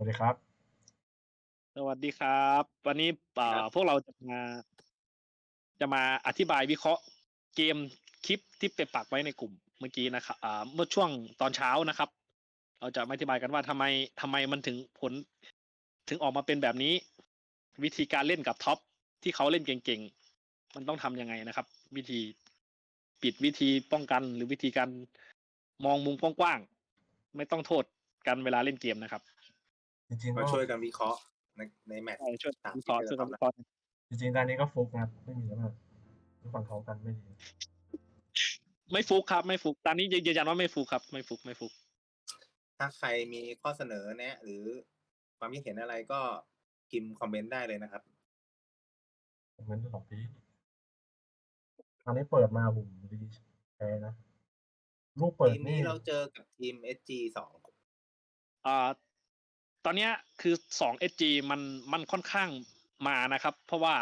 วัสดีครับ สวัสดีครับ วันนี้เอ่อครับพวกเราจะมา จะมาอธิบายวิเคราะห์เกมคลิปที่ไปปักไว้ในกลุ่มเมื่อกี้นะครับอ่าเมื่อช่วงตอนเช้านะครับ เราจะมาอธิบายกันว่าทำไมทำไมมันถึงผล ถึงออกมาเป็นแบบนี้ วิธีการเล่นกับท็อปที่เขาเล่นเก่งๆมันต้องทำยังไงนะครับ วิธีปิดวิธีป้องกันหรือวิธีการมองมุมกว้างๆไม่ต้องโทษกันเวลาเล่นเกมนะครับ จริงๆมาก็ช่วยกันวิเคราะห์ในในแมตช์ใช่ช่วยสามวิเคราะห์ที่ช่วยเรากันทำวิเคราะห์จริงๆตอนนี้ก็ฟุกนะครับไม่มีแล้วแบบฝั่งเขากันไม่ดีไม่ฟุกครับ ไม่ฟุกตอนนี้ยืนยันว่าไม่ฟุกครับ ไม่ฟุกไม่ฟุก ถ้าใครมีข้อเสนอแนะ หรือความคิดเห็นอะไรก็พิมพ์คอมเมนต์ได้เลยนะครับ ผมเป็นสองปีตอนนี้เปิดมาผมดีแพ้นะรูปเปิดทีมนี่นี้เราเจอกับทีม SG สองอ่า ตอนเนี้ยคือสอง SG มันมันค่อนข้างมานะครับ เพราะว่า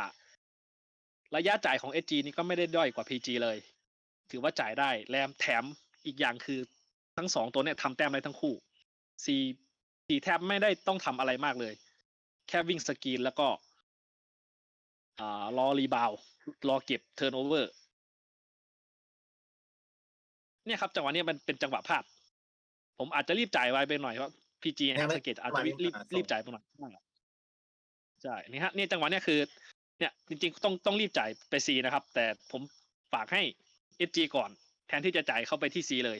ระยะจ่ายของ SG นี่ก็ไม่ได้ด้อยกว่า PG เลย ถือว่าจ่ายได้แรมแถมอีกอย่างคือทั้งสองตัวเนี่ยทำแต้มได้ทั้งคู่ C C แทบไม่ได้ต้องทำอะไรมากเลย แค่วิ่งสกรีนแล้วก็รอรีบาวรอเก็บเทิร์นโอเวอร์เนี่ยครับจังหวะนี้มันเป็นจังหวะพลาด ผมอาจจะรีบจ่ายไวไปหน่อยเพราะ พีจีฮะสเกตอาจจะรีบรีบรีบจ่ายไปหน่อยใช่นี่ฮะเนี่ยจังหวะเนี้ยคือ เนี่ย จริงๆต้องต้องรีบจ่ายไปซีนะครับ แต่ผมฝากให้เอจีก่อน แทนที่จะจ่ายเข้าไปที่ซีเลย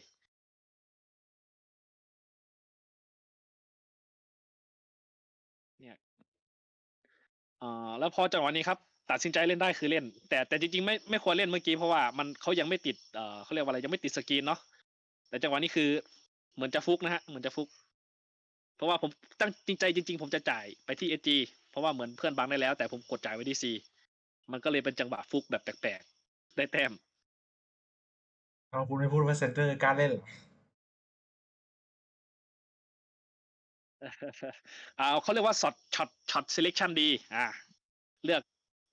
เนี่ยอ่าแล้วพอจังหวะนี้ครับตัดสินใจเล่นได้คือเล่น แต่แต่จริงๆไม่ไม่ควรเล่นเมื่อกี้เพราะว่ามันเขายังไม่ติดเอ่อเขาเรียกว่าอะไรยังไม่ติดสกรีนเนาะแต่จังหวะนี้คือ เหมือนจะฟุกนะฮะเหมือนจะฟุก เพราะว่าผมตั้งจริงใจจริง ๆ ผมจะจ่ายไปที่เอจีเพราะว่าเหมือนเพื่อนบังได้แล้ว แต่ผมกดจ่ายไว้ที่ซีมันก็เลยเป็นจังหวะฟุกแบบแปลกๆ ได้แต้มเอาคุณไม่พูดว่าเซนเตอร์กล้ารเล่นเหรออ่าเขาเรียกว่าช็อตช็อตช็อต selection ดี อ่า เลือก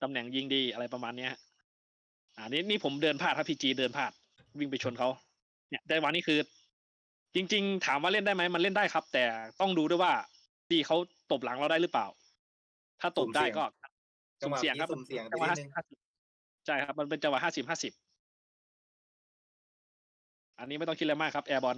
ตำแหน่งยิงดีอะไรประมาณเนี้ยฮะอ่านี่นี่ผมเดินพลาดครับพีจีเดินพลาดวิ่งไปชนเขาเนี่ยแต่วันนี้คือ จริง ๆ ถามว่าเล่นได้ไหมมันเล่นได้ครับ แต่ต้องดูด้วยว่าดีเขาตบหลังเราได้หรือเปล่า ถ้าตบได้ก็จังสุ่หมวะเสี่ยงนี้ครับสุ่มเสี่ยงไปจังหวะนิดห้านึสิงบใช่ครับ มันเป็นจังหวะห้าสิบห้าสิบอันนี้ไม่ต้องคิดอะไรมากครับแอร์บอล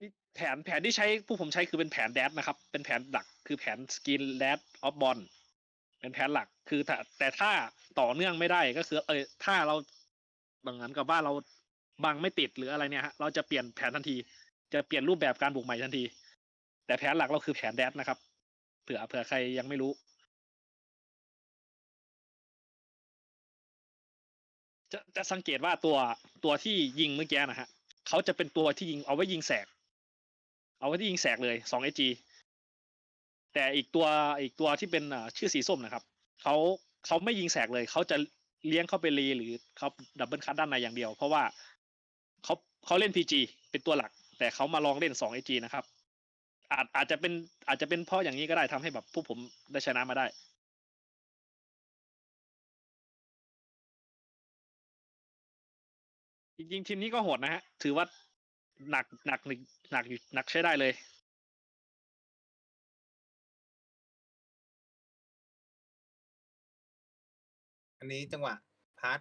นี่แผนแผนที่ใช้ผู้ผมใช้คือเป็นแผนแดดนะครับ เป็นแผนหลักคือแผนสกินแดดออฟบอล เป็นแผนหลัก คือแต่แต่ถ้าต่อเนื่องไม่ได้ก็คือ เออถ้าเราบางนั้นกับว่าเราบังไม่ติดหรืออะไรเนี่ยฮะเราจะเปลี่ยนแผนทันที จะเปลี่ยนรูปแบบการบุกใหม่ทันที แต่แผนหลักเราคือแผนแดดนะครับเผื่อเผื่อใครยังไม่รู้จะจะสังเกตว่าตัวตัวที่ยิงเมื่อกี้นะฮะเขาจะเป็นตัวที่ยิงเอาไว้ยิงแสก เอาไว้ที่ยิงแสกเลยสองเอจี แต่อีกตัวอีกตัวที่เป็นชื่อสีส้มนะครับเขาเขาไม่ยิงแสกเลยเขาจะเลี้ยงเข้าไปรีหรือเขาดับเบิลคัตด้านในอย่างเดียว เพราะว่าเขาเขาเล่นพีจีเป็นตัวหลัก แต่เขามาลองเล่นสองเอจีนะครับ อาจอาจจะเป็นอาจจะเป็นเพราะอย่างนี้ก็ได้ทำให้แบบพวกผมได้ชนะมาได้จริงๆทีมนี้ก็โหดนะฮะ ถือว่าหนักหนักหนึ่งหนักอยู่หนักใช้ได้เลย อันนี้จังหวะพาร์ท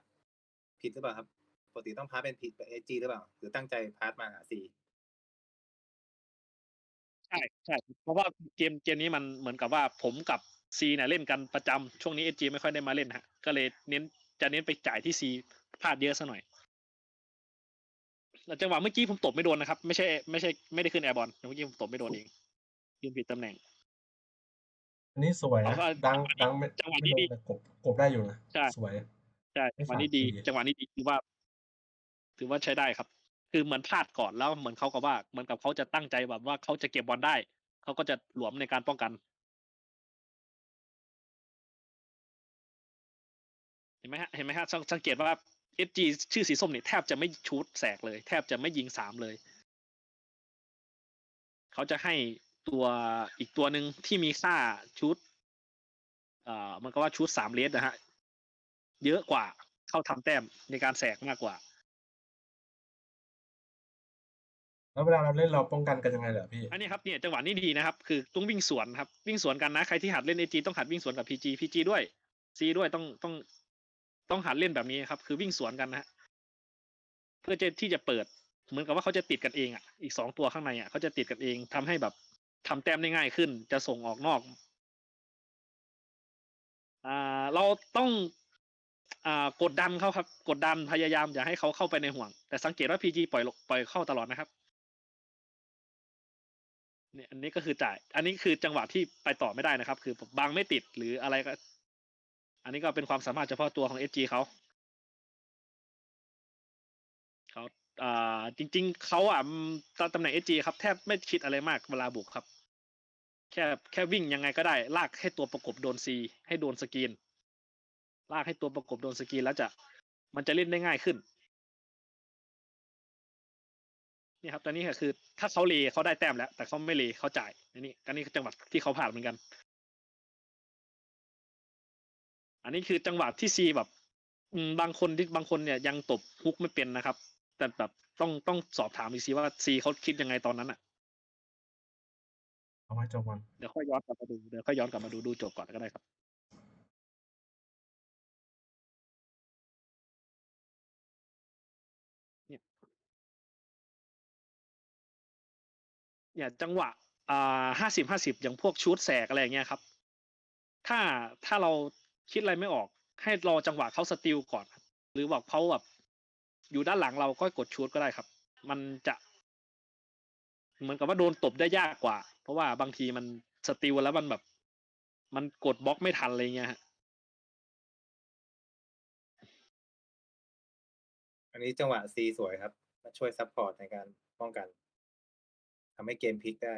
ผิดหรือเปล่าครับปกติต้องพาร์ทเป็นผิดเป็น SG หรือเปล่า หรือตั้งใจพาร์ทมาหา C ใช่ใช่เพราะว่าเกมเกมนี้มันเหมือนกับว่าผมกับซีเนี่ยเล่นกันประจำช่วงนี้เอจีไม่ค่อยได้มาเล่นฮะ ก็เลยเน้นจะเน้นไปจ่ายที่ซีพลาดเยอะซะหน่อยแล้วจังหวะเมื่อกี้ผมตบไม่โดนนะครับ ไม่ใช่ไม่ใช่ไม่ได้ขึ้นแอร์บอลเมื่อกี้ผมตบไม่โดนเองยืนผิดตำแหน่ง นนี้สวยนะเอาว่าดังดังไม่จังหวะไม่นี้โดดีนแต่กบกบได้อยู่นะใช่สวยใช่ไม่จังหวะนี้ดีฝากทีจังหวะนี้ดีถือว่า ถือว่าใช้ได้ครับ คือเหมือนพลาดก่อนแล้วเหมือนเขากับว่าเหมือนกับเขาจะตั้งใจแบบว่าเขาจะเก็บบอลได้เขาก็จะหลวมในการป้องกันเห็นไหมฮะเห็นไหมฮะสังสังเกตว่าเอจีชื่อสีส้มเนี่ยแทบจะไม่ชูดแสกเลย แทบจะไม่ยิงสามเลย เขาจะให้ ตัวอีกตัวหนึ่งที่มีค่าชุด เอ่อมันก็ว่าชุดสามเลสนะฮะ เยอะกว่าเข้าทำแต้มในการแสกมากกว่า แล้วเวลาเราเล่นเราป้องกันกันยังไงเหรอพี่ อันนี้ครับเนี่ยจังหวะนี้ดีนะครับ คือต้องวิ่งสวนครับ วิ่งสวนกันนะ ใครที่หัดเล่นเอจีต้องหัดวิ่งสวนกับพีจีพีจีด้วยซีด้วยต้องต้องต้องหัดเล่นแบบนี้ครับ คือวิ่งสวนกันนะฮะเพื่อจะที่จะเปิด เหมือนกับว่าเขาจะติดกันเองอะ อีกสองตัวข้างในอะเขาจะติดกันเองทำให้แบบ ทำแต้มได้ง่ายขึ้น จะส่งออกนอก อ่า เราต้องอ่ากดดันเขาครับ กดดันพยายามอย่าให้เขาเข้าไปในห่วง แต่สังเกตว่าพีจีปล่อยปล่อยเข้าตลอดนะครับเนี่ยอันนี้ก็คือจ่าย อันนี้คือจังหวะที่ไปต่อไม่ได้นะครับ คือบังไม่ติดหรืออะไรก็ อันนี้ก็เป็นความสามารถเฉพาะตัวของเอจีเขาเขา อ่าจริง ๆเขาอะตอนตำแหน่งเอจีครับแทบไม่คิดอะไรมากเวลาบุกครับ แค่แค่วิ่งยังไงก็ได้ ลากให้ตัวประกบโดนซีให้โดนสกรีนลากให้ตัวประกบโดนสกรีนแล้วจะมันจะเล่นได้ง่ายขึ้นนี่ครับตอนนี้ก็คือ ถ้าเขาเลเขาได้แต้มแล้ว แต่เขาไม่เลเขาจ่ายอันนี้อันนี้จังหวะที่เขาผ่านเหมือนกัน อันนี้คือจังหวะที่ซีแบบบางคนที่บางคนเนี่ยยังตบฮุกไม่เป็นนะครับ แต่แบบต้องต้องสอบถามอีกซีว่าซีเขาคิดยังไงตอนนั้นอะเอาไว้จบวันเดี๋ยวค่อยย้อนกลับมาดูเดี๋ยวค่อยย้อนกลับมาดูดูจบก่อนก็ได้ครับเนี่ยเนี่ยจังหวะอ่าห้าสิบห้าสิบอย่างพวกชูดแสกอะไรอย่างเงี้ยครับ ถ้าถ้าเราคิดอะไรไม่ออก ให้รอจังหวะเขาสติลก่อนครับหรือบอกเขาแบบ อยู่ด้านหลังเราก็กดชูดก็ได้ครับ มันจะ เหมือนกับว่าโดนตบได้ยากกว่า เพราะว่าบางทีมันสติลแล้วมันแบบ มันกดบล็อกไม่ทันอะไรเงี้ยฮะอันนี้จังหวะซีสวยครับมาช่วยซัพพอร์ตในการป้องกันทำให้เกมพลิกได้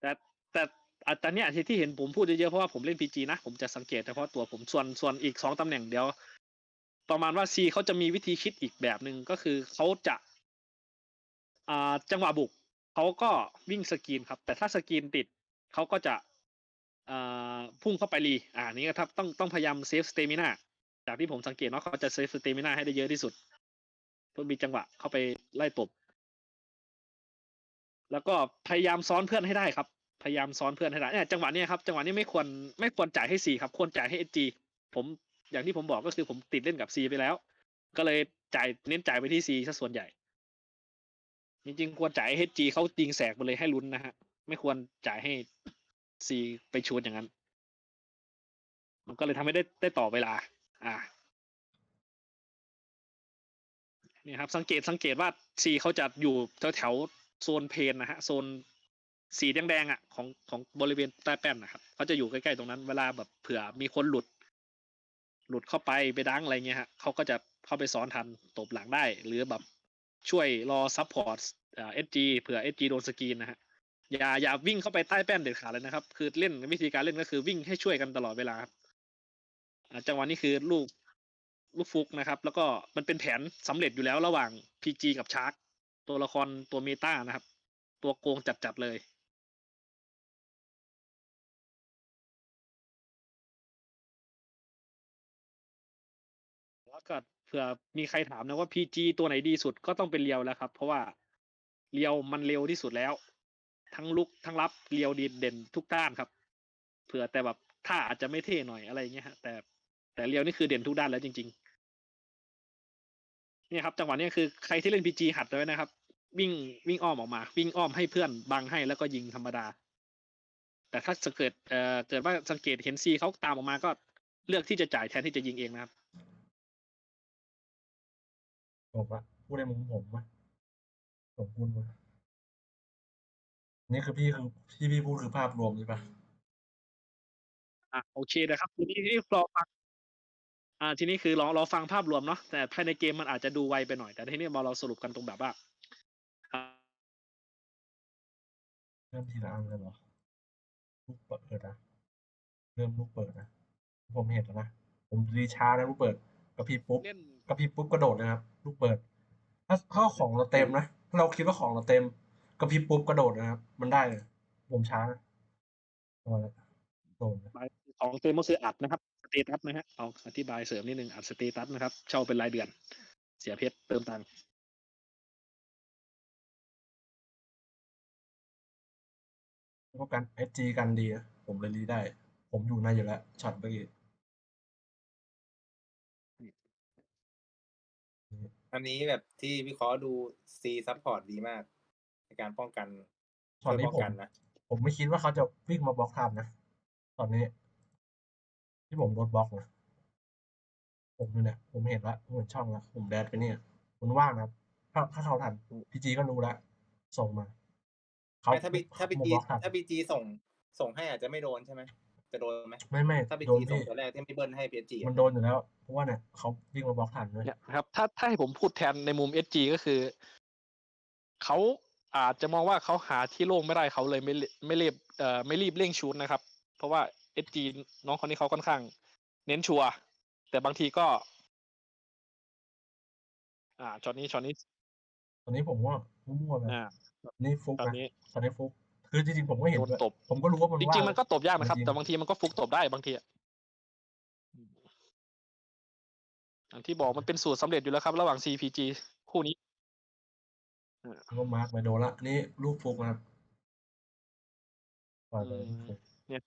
แต่แต่อัตอนเนี้ยที่ที่เห็นผมพูดเยอะๆเพราะว่าผมเล่นพีจีนะ ผมจะสังเกตเฉพาะตัวผมส่วนส่วนอีกสองตำแหน่งเดียว ประมาณว่าซีเขาจะมีวิธีคิดอีกแบบหนึ่งก็คือเขาจะอ่าจังหวะบุกเขาก็วิ่งสกรีนครับ แต่ถ้าสกรีนติดเขาก็จะอ่าพุ่งเข้าไปรีอ่านี่ครับต้องต้องพยายามเซฟสเตมินาจากที่ผมสังเกตเนาะเขาจะเซฟสเตมินาให้ได้เยอะที่สุดเพื่อมีจังหวะเข้าไปไล่ตบแล้วก็พยายามซ้อนเพื่อนให้ได้ครับ พยายามซ้อนเพื่อนให้ได้เนี่ยจังหวะนี้ครับจังหวะนี้ไม่ควรไม่ควรจ่ายให้ซีครับ ควรจ่ายให้เอจีผม อย่างที่ผมบอกก็คือผมติดเล่นกับซีไปแล้ว ก็เลยจ่ายเน้นจ่ายไปที่ซีซะส่วนใหญ่ จริงๆ ควรจ่ายให้จีเขายิงแสกไปเลยให้ลุ้นนะฮะ ไม่ควรจ่ายให้ซีไปชวนอย่างนั้น มันก็เลยทำให้ได้ได้ต่อเวลา อ่านี่ครับ สังเกตสังเกตว่าซีเขาจะอยู่แถวแถวโซนเพนนะฮะโซนสีแดงๆอะของของบริเวณใต้แป้นนะครับเขาจะอยู่ใกล้ๆตรงนั้น เวลาแบบเผื่อมีคนหลุด หลุดเข้าไปไปดังอะไรเงี้ยฮะเขาก็จะเข้าไปซ้อนทันตบหลังได้ หรือแบบช่วยรอซัพพอร์ตเอสจีเผื่อเอสจีโดนสกรีนนะฮะอย่าอย่าวิ่งเข้าไปใต้แป้นเด็ดขาดเลยนะครับ คือเล่นวิธีการเล่นก็คือวิ่งให้ช่วยกันตลอดเวลาครับจังหวะนี้คือลูกลูกฟุกนะครับ แล้วก็มันเป็นแผนสำเร็จอยู่แล้วระหว่าง PG กับชาร์กตัวละครตัวเมตานะครับ ตัวโกงจัดๆเลย ก็เผื่อมีใครถามนะว่า PG ตัวไหนดีสุดก็ต้องเป็นเรียวแล้วครับ เพราะว่าเรียวมันเร็วที่สุดแล้ว ทั้งลุกทั้งรับเรียวดีเด่นทุกด้านครับ เผื่อแต่แบบท่าอาจจะไม่เท่หน่อยอะไรเงี้ยฮะแต่แต่เรียวนี่คือเด่นทุกด้านแล้วจริง ๆ เนี่ยครับ จังหวะนี้คือใครที่เล่น PG หัดไว้นะครับ วิ่งวิ่งอ้อมออกมา วิ่งอ้อมให้เพื่อนบังให้แล้วก็ยิงธรรมดา แต่ถ้าสเกตเอ่อเกิดว่าสังเกตเห็นซีเขาตามออกมาก็เลือกที่จะจ่ายแทนที่จะยิงเองนะครับ ผมอะพูดในมุมผมอะผมพูดมานี่คือพี่คือที่พี่พูดคือภาพรวมใช่ปะอะโอเคนะครับ ทีนี้ที่รอฟังอ่า ทีนี้คือรอรอฟังภาพรวมเนาะแต่ภายในเกมมันอาจจะดูไวไปหน่อยแต่ทีนี้มาเราสรุปกันตรงแบบว่าอ่าเริ่มทีละอันเลยเหรอลูกเปิดนะเริ่มลูกเปิดนะผมเห็นแล้วนะผมรีชาร์จนะลูกเปิดก ระพริบปุ๊บกระพริบปุ๊บกระโดดเลยนะครับลูกเปิด ถ้าข้าของเราเต็มนะถ้าเราคิดว่าของเราเต็มกระพริบปุ๊บกระโดดนะครับ มันได้เลยผมช้านะโดนของเต็มก็คืออัดนะครับสเตตัสนะฮะเอาอธิบายเสริมนิดนึงอัดสเตตัสนะครับ เช่าเป็นรายเดือน เสียเพชรเติมตังค์แล้กันเอสจีกันดี ผมเลยรีได้ ผมอยู่ในอยู่แล้วช็อตเมื่อกี้ อันนี้แบบที่วิเคราะห์ดูซีซัพพอร์ตดีมาก ในการป้องกันช็อตช่วยนี้ป้องผมกันนะผมไม่คิดว่าเขาจะวิ่งมาบล็อกทันนะ ตอนนี้ ที่ผมโดนบล็อกนะผมอยู่เนี่ยผมเห็นละผมเห็นช่องละผมแดดไปเนี่ยมันว่างนะครับถ้าถ้าเขาทันพีจีก็รู้แล้วส่งมาเขาไม่ถ้าบีถ้าบีมาจีบล็อกทันถ้าบีจีส่ง ส่งให้อาจจะไม่โดนใช่ไหม จะโดนไหมไม่ไม่ถ้าบีโดนจีส่งพี่ตัวแรกที่ไม่เบิ้ลให้พีจีมันโดนอยู่แล้ว เพราะว่าเนี่ยเขาวิ่งมาบล็อกทันเลยเนี่ยนะครับ ถ้าถ้าให้ผมพูดแทนในมุม SG ก็คือเขาอาจจะมองว่าเขาหาที่โล่งไม่ได้เขาเลยไม่เรไม่รีบเอ่อไม่รีบเร่งชูดนะครับ เพราะว่า SG น้องคนนี้เขาค่อนข้าง เน้นชัวร์แต่บางทีก็ อ่าช็อตนี้ช็อตนี้ตอนนี้ผมว่ามั่วๆไปอ่านี่ฟุกตอนนะนี้ตอนนี้ฟุก คือจริงๆผมก็เห็นโดนด้วยตบ ผมก็รู้ว่ามันจว่าริงๆมันก็ตบยากนะครับจริงๆแต่บางทีมันก็ฟุกตบได้บางทีอะอย่างที่บอกมันเป็นสูตรสำเร็จอยู่แล้วครับ ระหว่าง CPG คู่นี้ก็มาร์กไปโดนละนี่ลูกฟุกนะครับปล่อยไปอืมฟุกเนี่ย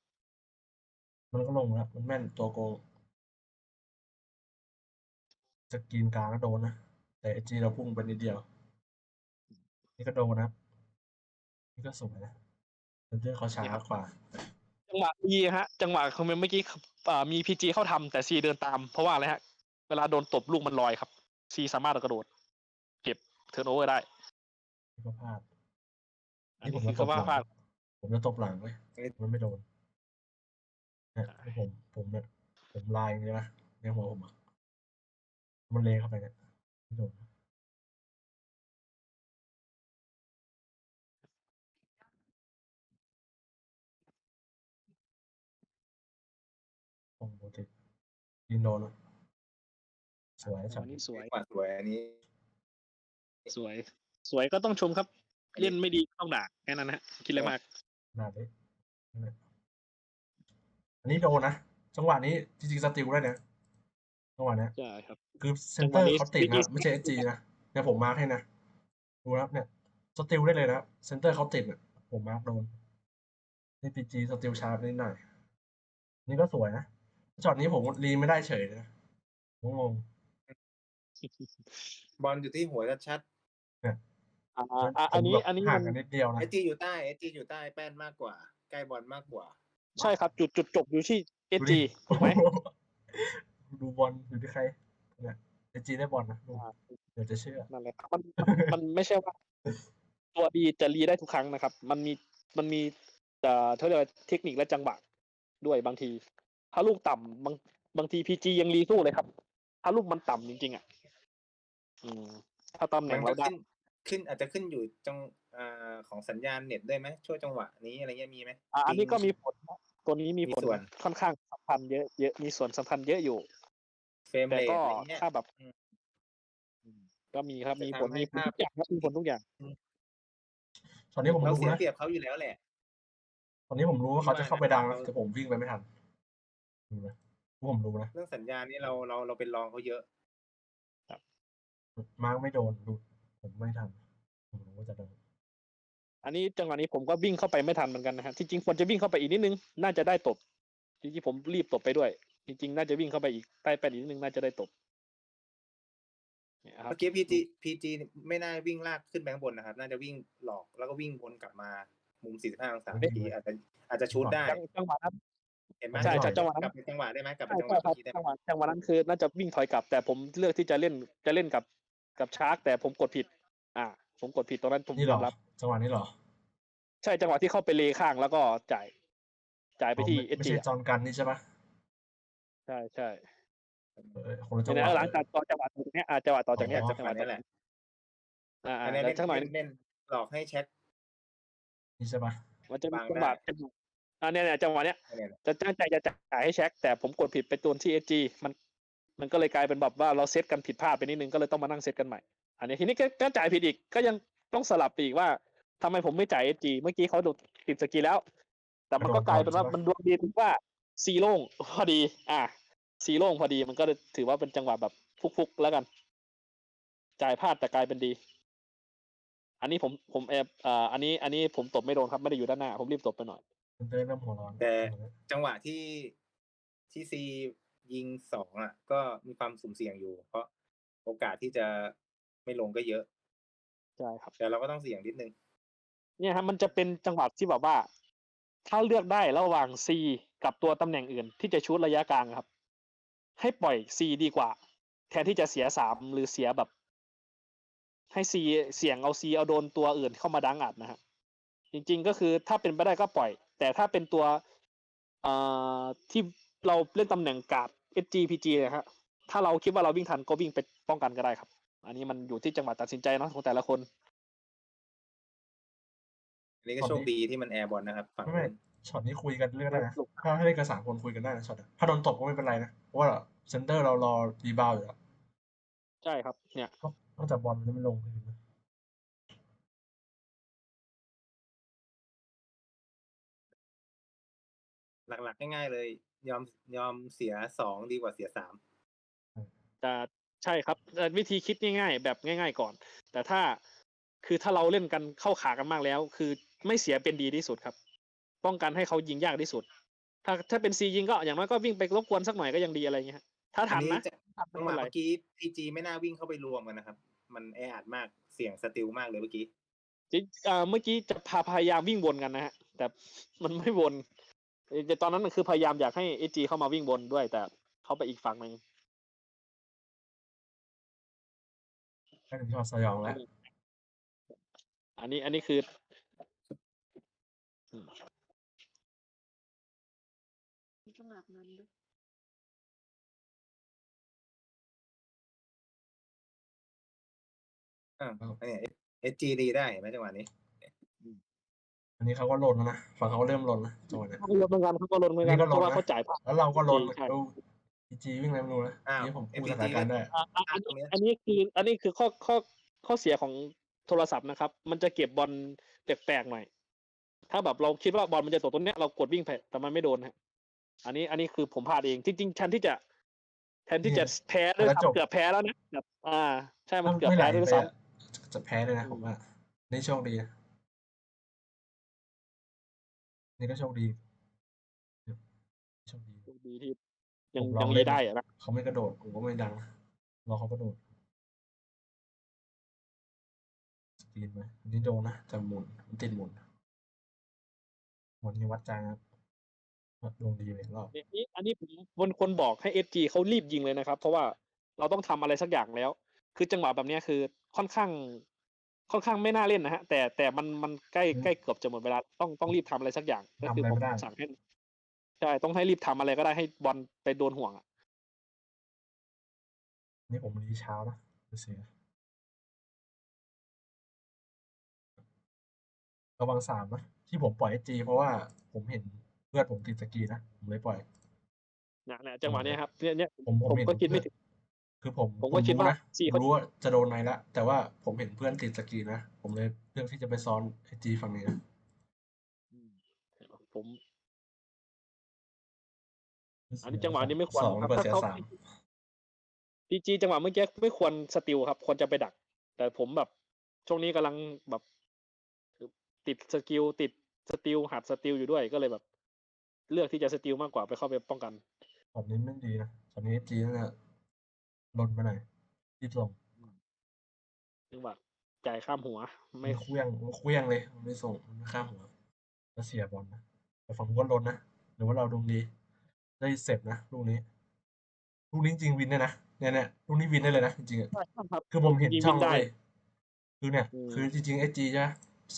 มันก็ลงแล้วมันแม่นตัวโกงจะกินกลางก็โดนนะแต่ไอจีเราพุ่งไปนิดเดียว นี่ก็โดนนะครับ นี่ก็สวยนะ เซนเตอร์เขาช้ากว่า จังหวะดีฮะ จังหวะคือเมื่อกี้อ่ามีพีจีเข้าทำแต่ซีเดินตาม เพราะว่าอะไรฮะ เวลาโดนตบลูกมันลอยครับซีสามารถกระโดด เก็บเทิร์นโอเวอร์ได้นี่ก็พลาดอันนี่นี้ผมคืจะอตบคำว่าหลังพลาดผมจะตบหลังเลยมันไม่โดนเนี่ยให้ผมผมเนี่ยผมลายอย่างนี้นะในหัวผมอะมันเลงเข้าไปเนี่ยไม่โดน ติดยินโดนแล้วสวยอัจังนนี้สวย กว่าสวยอันนี้ สวย สวยก็ต้องชมครับ เล่นไม่ดีก็ต้องด่าแค่นั้นนะฮะคิดอะไรมากหนาเลยนั่นแหละอันนี้โดนนะจังหวะนี้จริงๆสติลได้นะจังหวะเนี้ยใช่ครับ คือเซนเตอร์จังหวะนี้เขาติดนะครับ CG ไม่ใช่เอจีนะเนี่ยผมมาร์คให้นะดูนะครับเนี่ยสติลได้เลยนะครับเซนเตอร์เขาติดอะผมมาร์คโดนนี่พีจีสติลชาร์ปนิดหน่อยนี่ก็สวยนะ ช็อตนี้ผมรีไม่ได้เฉยนะผมงงบอลอยู่ที่หัวชัดอ่าอ่าอันนี้ผมแบบอันนี้ห่างมันกันนิดเดียวๆนะเอจีอยู่ใต้เอจีอยู่ใต้แป้นมากกว่า ใกล้บอลมากกว่า ใช่ครับ จุดจุดจบอยู่ที่เอดูจีดิถูกไหมดูบอลอยู่ที่ใครเนี่ยเอจีได้บอลนะดูอ่าเดี๋ยวจะเชื่อ นั่นแหละครับมันมันไม่ใช่ว่า ตัวดีจะรีได้ทุกครั้งนะครับ มันมีมันมีเอ่อเขาเรียกว่าเทคนิคและจังหวะด้วยบางที ถ้าลูกต่ำบางบางทีพีจียังรีสู้เลยครับ ถ้าลูกมันต่ำจริงๆอะอืม ถ้าตำแหมัน่นงก็เราได้ขึ้นขึ้นอาจจะขึ้นอยู่จังอ่าของสัญญาณเน็ตด้วยไหมช่วงจังหวะนี้อะไรเงี้ยมีไหมอ่าอันนี้ก็จริงมีผลนะตัวนี้มีผลมีส่วนค่อนข้างสำคัญเยอะเยอะมีส่วนสำคัญเยอะอยู่เฟรมแต่เรทก็อะไรเงี้ยถ้าแบบอืมอืมก็มีครับจะมีทำผลให้มีผลภาพทุกอย่างครับมีผลทุกอย่าง ตอนนี้ผมเรารู้เสียนะเปรียบเขาอยู่แล้วแหละ ตอนนี้ผมรู้ว่าเขาจะเข้าไปดังนะว่าแต่ผมวิ่งไปไม่ทัน ดูนะผมรู้นะ เรื่องสัญญาณนี่เราเราเราเป็นรองเขาเยอะมาร์กไม่โดนดูผมไม่ทันผมรู้ว่าจะโดนอันนี้จังหวะนี้ผมก็วิ่งเข้าไปไม่ทันเหมือนกันนะฮะที่จริงควรจะวิ่งเข้าไปอีกนิดนึง น่าจะได้ตบจริงๆผมรีบตบไปด้วย จริงๆ น่าจะวิ่งเข้าไปอีกใต้แป้นอีกนิดนึงน่าจะได้ตบเนี่ยครับเมื่อกี้พีจีพีจีไม่น่าวิ่งลากขึ้นไปข้างบนนะครับ น่าจะวิ่งหลอกแล้วก็วิ่งวนกลับมา มุม 45 องศาเมื่อกี้อาจจะอาจจะชูดได้จังจังหวะนั้น เห็นไหมใช่ใช่จังหวะนั้นกลับไปจังหวะได้ไหมกลับไปใช่จังหใช่วะครับเมื่อกี้ได้จังหไหมวะจังหวะนั้นคือน่าจะวิ่งถอยกลับ แต่ผมเลือกที่จะเล่นจะเล่นกับกับชาร์กแต่ผมกดผิด อ่า ผมกดผิดตรงนั้นผมนี่เหรยออมรับ จังหวะนี้เหรอ ใช่จังหวะที่เข้าไปเลข้างแล้วก็จ่ายจ่ายไปที่อ๋อเอไม่จีใช่จอนกันนี่ใช่ปะใช่ใช่เออคนละจังหเนี่ยวะหลังจากต่อจังหวะตรงเนี้ยอ่าจังหวะต่อจากเนี้ยอ๋อจังหวะอันนี้แหละอ่าอ่าอันนี้แล้เล่วนสักหน่อยเล่นเล่นหลอกให้เช็คนี่ใช่ปะมันจะมีบางจังหวะได้จังหวะ อันเนี้ยเนี่ยจังหวะเนี้ยอันนี้แหละจะตั้งใจจะจ่ายให้เช็คแต่ผมกดผิดไปตัวที่เอจีมัน มันก็เลยกลายเป็นแบบว่าเราเซตกันผิดพลาดไปนิดนึงก็เลยต้องมานั่งเซตกันใหม่ อันนี้ทีนี้ก็ก็จ่ายผิดอีกก็ยังต้องสลับไปอีกว่าทำไมผมไม่จ่ายเอจีเมื่อกี้เขาโดดติดสกีแล้ว แต่มันก็กลายเป็นว่ามันดวงดีตรงว่าซีโล่งพอดี อะซีโล่งพอดีมันก็เลยถือว่าเป็นจังหวะแบบฟุกๆแล้วกัน จ่ายพลาดแต่กลายเป็นดี อันนี้ผมผมแอบอ่าอันนี้ อันนี้ผมตบไม่โดนครับไม่ได้อยู่ด้านหน้า ผมรีบตบไปหน่อย มันเดินเริ่มหัวร้อนแต่จังหวะที่ที่ซียิงสองอะ ก็มีความสุ่มเสี่ยงอยู่ เพราะโอกาสที่จะไม่ลงก็เยอะใช่ครับแต่เราก็ต้องเสี่ยงนิดนึง เนี่ยครับมันจะเป็นจังหวะที่แบบว่า ถ้าเลือกได้ระหว่าง C กับตัวตำแหน่งอื่น ที่จะชูดระยะกลางครับ ให้ปล่อย C ดีกว่า แทนที่จะเสียสามหรือเสียแบบ ให้ C เสี่ยงเอา C เอาโดนตัวอื่นเข้ามาดังอัดนะฮะจริง ๆ ก็คือถ้าเป็นไปได้ก็ปล่อย แต่ถ้าเป็นตัวเอ่อที่เราเล่นตำแหน่งการ์ด SGPG นะฮะถ้าเราคิดว่าเราวิ่งทันก็วิ่งไปป้องกันก็ได้ครับ อันนี้มันอยู่ที่จังหวะตัดสินใจเนาะของแต่ละคน อันนี้ก็โชคดีที่มันแอร์บอลนะครับฝั่งไม่ไม่นู้นช็อตนี้คุยกันเรื่องได้นะถ้าให้เล่นกันสามคนคุยกันได้นะช็อตอะถ้าโดนตบก็ไม่เป็นไรนะเพราะว่าเซนเตอร์เรารอรีบาวด์อยู่แล้วใช่ครับ เนี่ย นอกจากบอลมันจะไม่ลงพื้นนะ หลักๆ ง่าย ๆ เลย ยอมยอมเสียสองดีกว่าเสียสามจะใช่ครับเอ่อวิธีคิดง่าย ๆ แบบง่าย ๆ ก่อน แต่ถ้าคือถ้าเราเล่นกันเข้าขากันมากแล้ว คือไม่เสียเป็นดีที่สุดครับ ป้องกันให้เขายิงยากที่สุด ถ้าถ้าเป็นซียิงก็อย่างน้อยก็วิ่งไปรบกวนสักหน่อยก็ยังดีอะไรเงี้ยฮะถ้าทันนะจะทันจัไม่งหเป็นไรวะเมื่อกี้พีจีไม่น่าวิ่งเข้าไปรวมกันนะครับ มันแออัดมากเสี่ยงสติลมากเลยเมื่อกี้จริงอ่าเมื่อกี้จะพาพยายามวิ่งวนกันนะฮะแต่มันไม่วน แต่ตอนนั้นคือพยายามอยากให้เอจีเข้ามาวิ่งวนด้วย แต่เขาไปอีกฝั่งหนึ่งได้ถึงช็อตสยองแล้ว อันนี้อันนี้คืออืมต้องอาบน้ำด้วยอ่าอันเนี้เอสจีดีได้เห็นไหมจังหวะนี้ อันนี้เขาก็ลนแล้วนะฝั่งเขาก็เริ่มลนแล้วจังหวะเนี้ย เขาก็ลดเหมือนกันเขาก็ลดเหมือนกันนี่ก็ลดเพราะว่านะเขาจ่ายผ่าน แล้วเราก็ลนใช่ ดูพีจีวิ่งอะไรไม่รู้นะอ้าวนี่ผมพูด FPG สถานการณ์ได้อะอะอันนี้อันนี้คืออันนี้คือข้อข้อข้อเสียของโทรศัพท์นะครับ มันจะเก็บบอลแปลกๆหน่อย ถ้าแบบเราคิดว่าบอลมันจะตกตรงเนี้ยเรากดวิ่งไปแต่มันไม่โดนฮะอันนี้อันนี้คือผมพลาดเองจริงๆแทนที่จะแทนที่จะแพ้ด้วยแล้วจบซ้ำเกือบแพ้แล้วนะแบบอ่า ใช่มันถ้าเกือบไม่ไหลแพ้ด้วยไปซ้อะจะแพ้เลยนะผมว่านี่โชคดีนะ นี่ก็โชคดีโชคดีำดีที่ยังผมลยัองงเล่รีนได้อะนะเขาไม่กระโดดผมก็ไม่ดังนะรอเขากระโดดสกรีนไหมอันนี้โดนนะแต่หมุนมันติดหมุนหมุนนี้วัดใจนะครับดวงดีเลยรอบอันนี้อันนี้ผมวนคนบอกให้เอสจีเขารีบยิงเลยนะครับ เพราะว่าเราต้องทำอะไรสักอย่างแล้ว คือจังหวะแบบเนี้ยคือค่อนข้าง ค่อนข้างไม่น่าเล่นนะฮะ แต่แต่มันมันใกล้ใกล้เกือบจะหมดเวลาต้องต้องรีบทำอะไรสักอย่าง ก็คือผมสั่งให้ใช่ต้องให้รีบทำอะไรก็ได้ให้บอลไปโดนห่วงอะนี่ผมรีเช้านะดูสิระวังสามนะที่ผมปล่อยจีเพราะว่าผมเห็นเพื่อนผมติดสกรีนนะผมเลยปล่อยเนี่ยเนี่ยจังหวะเนี้ยครับเนี่ยเนี่ยผมผมผมเห็นก็คิดไม่เพื่อนถึง คือผมผมก็คิดรู้ว่านะสี่ผมเขารู้ว่าจะโดนในละแต่ว่าผมเห็นเพื่อนติดสกรีนนะ ผมเลยเลือกที่จะไปซ้อนไอจีฝั่งนี้นะผม อันนี้จังหวะนี้ไม่ควรสองครับเปอร์ถ้าเสียเขาสามพีจีจังหวะเมื่อกี้ไม่ควรสติลครับ ควรจะไปดัก แต่ผมแบบ ช่วงนี้กำลังแบบคือติดสกิลติดสติลหัดสติลอยู่ด้วยก็เลยแบบ เลือกที่จะสติลมากกว่าไปเข้าไปป้องกันตอนนี้ไม่ดีนะตอนนี้จีน่าจะ ลนไปหน่อยรีบส่งจังหวะจ่ายข้ามหัว ไม่ไม่เคลี้ยงมันเคลี้ยงเลยมันไม่ส่งมันไม่ข้ามหัวแล้วเสียบอลนะแต่ฝั่งนู้นก็ลนนะหรือว่าเราดวงดี ได้เสร็จนะลูกนี้ลูกนี้จริงวินได้นะเนี่ยเนี่ยลูกนี้วินได้เลยนะจริงๆอะครับคือผมเห็นยิงช่องวินได้เลยคือเนี่ยอืมคือจริงๆเอจีจะ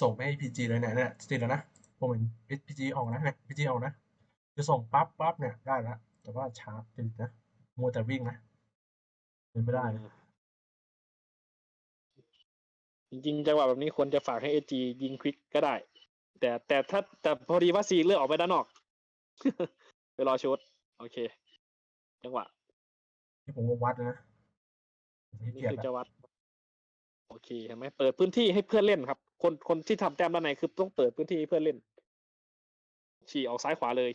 ส่งไปให้พีจีเลยเนี่ยเนี่ยติดแล้วนะผมเห็นเอพีจีออกนะเนี่ยพีจีออกนะคือส่งปั๊บปั๊บเนี่ยได้แล้วแต่ว่าช้าติดนะมัวแต่วิ่งนะ เป็นไม่ได้นะจริงๆจังหวะแบบนี้ควรจะฝากให้เอจียิงควิกก็ได้ แต่แต่ถ้าแต่พอดีว่าซีเลือกออกไปด้านนอก ไปรอชุด โอเค จังหวะที่ผมก็วัดเลยนะผมขี้นี่เกียจคือละจะวัด โอเคเห็นไหมเปิดพื้นที่ให้เพื่อนเล่นครับ คนคนที่ทำแต้มด้านในคือต้องเปิดพื้นที่ให้เพื่อนเล่น ฉี่ออกซ้ายขวาเลย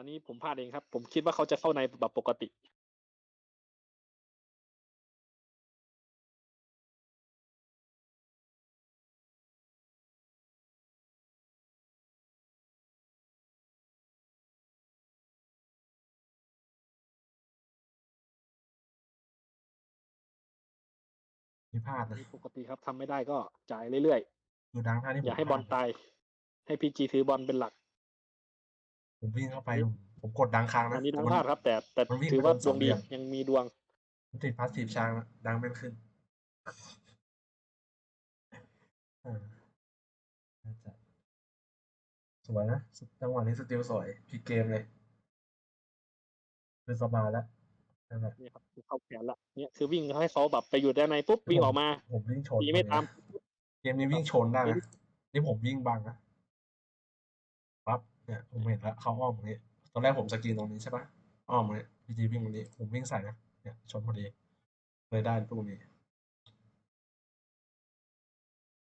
อันนี้ผมพลาดเองครับ ผมคิดว่าเขาจะเข้าในแบบปกตินี่พลาดนะปกติครับทำไม่ได้ก็จ่ายเรื่อยๆอย่าให้บอลตาย ให้พีจีถือบอลเป็นหลัก ผมวิ่งเข้าไปผมผมกดดังค้างนะอันนี้ดังมัพลาดครับ แต่แต่มันวิ่งถือว่าไปโดนดวงดีสองเหลี่ยมยังมีดวงมันติดพาสซีฟช้างแล้วดังไม่ขึ้นอ่าน่าจะสวยนะจังหวะนี้สติลสวยพลิกเกมเลยคือสบายแล้วนั่นแหละนี่ครับเข้าแผนละเนี่ยคือวิ่งให้เขาแบบไปอยู่ด้านในปุ๊บวิ่งออกมา ผมวิ่งชนตีไม่ตามเกมนี้วิ่งชนได้นะนี่ผมวิ่งบังนะปั๊บ เนี่ยผมเห็นแล้วเขาอ้อมตรงนี้ ตอนแรกผมสกรีนตรงนี้ใช่ปะอ้อมตรงนี้พีจีวิ่งตรงนี้ผมวิ่งใส่นะเนี่ยชนพอดีเลยได้ตรงนี้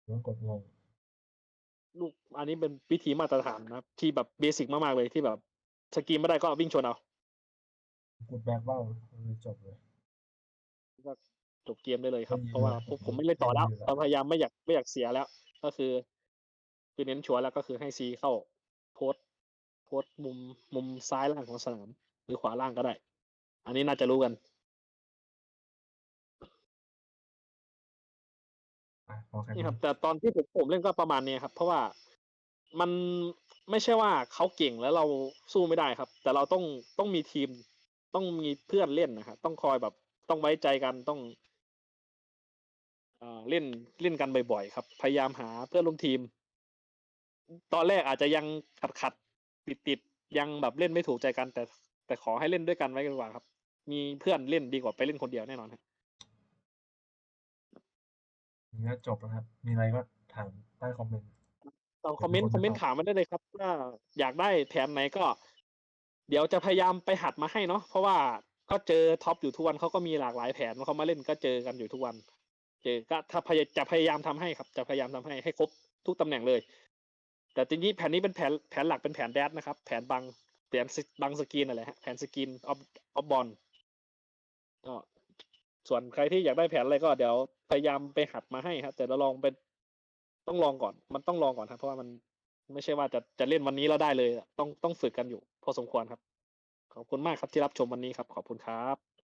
แล้วกดงงลูกอันนี้เป็นวิธีมาตรฐานนะครับที่แบบเบสิกมากๆเลยที่แบบสกรีนไม่ได้ก็วิ่งชนเอากดแบ็คเบ้าเลยจบเลยก็จบเกมได้เลยครับไม่มีเพราะว่าแล้วผมผมไม่เล่นต่อแล้วไม่มีแล้วเราพยายามไม่อยากไม่อยากเสียแล้ว ก็คือ คือเน้นชัวร์แล้วก็คือให้ซีเข้า โพสต์โพสต์มุมมุมซ้ายล่างของสนามหรือขวาล่างก็ได้ อันนี้น่าจะรู้กันอะพอแค่นี่นี้ครับแต่ตอนที่ผมผมเล่นก็ประมาณนี้ครับ เพราะว่ามันไม่ใช่ว่าเขาเก่งแล้วเราสู้ไม่ได้ครับ แต่เราต้องต้องมีทีม ต้องมีเพื่อนเล่นนะครับต้องคอยแบบ ต้องไว้ใจกันต้องเอ่อเล่นเล่นกันบ่อยๆครับ พยายามหาเพื่อนร่วมทีม ตอนแรกอาจจะยังขัดขัดติดติดๆยังแบบเล่นไม่ถูกใจกัน แต่แต่ขอให้เล่นด้วยกันไว้ดีกว่าครับ มีเพื่อนเล่นดีกว่าไปเล่นคนเดียวแน่นอนครับนี่ก็จบแล้วครับ มีอะไรก็ถามใต้คอมเมนต์ลองคอมเมนต์เป็นคคอนมเมนต์นะครับถามมาได้เลยครับว่าอยากได้แผนไหนก็ เดี๋ยวจะพยายามไปหัดมาให้เนาะเพราะว่าก็เจอท็อปอยู่ทุกวันเขาก็มีหลากหลายแผนเขามาเล่นก็เจอกันอยู่ทุกวันเจอก็ถ้าพยจะพยายามทำให้ครับ จะพยายามทำให้ให้ครบทุกตำแหน่งเลย แต่ทีนี้แผนนี้เป็นแผนแผนหลักเป็นแผนแดดนะครับ แผนบังแผนบังสกรีนอะไรฮะแผนสกรีนออฟออฟบอลก็ส่วนใครที่อยากได้แผนอะไรก็เดี๋ยวพยายามไปหัดมาให้ครับแต่เราลองเป็นต้องลองก่อน มันต้องลองก่อนครับ เพราะว่ามันไม่ใช่ว่าจะจะเล่นวันนี้แล้วได้เลย ต้องต้องฝึกกันอยู่ พอสมควรครับ ขอบคุณมากครับที่รับชมวันนี้ครับ ขอบคุณครับ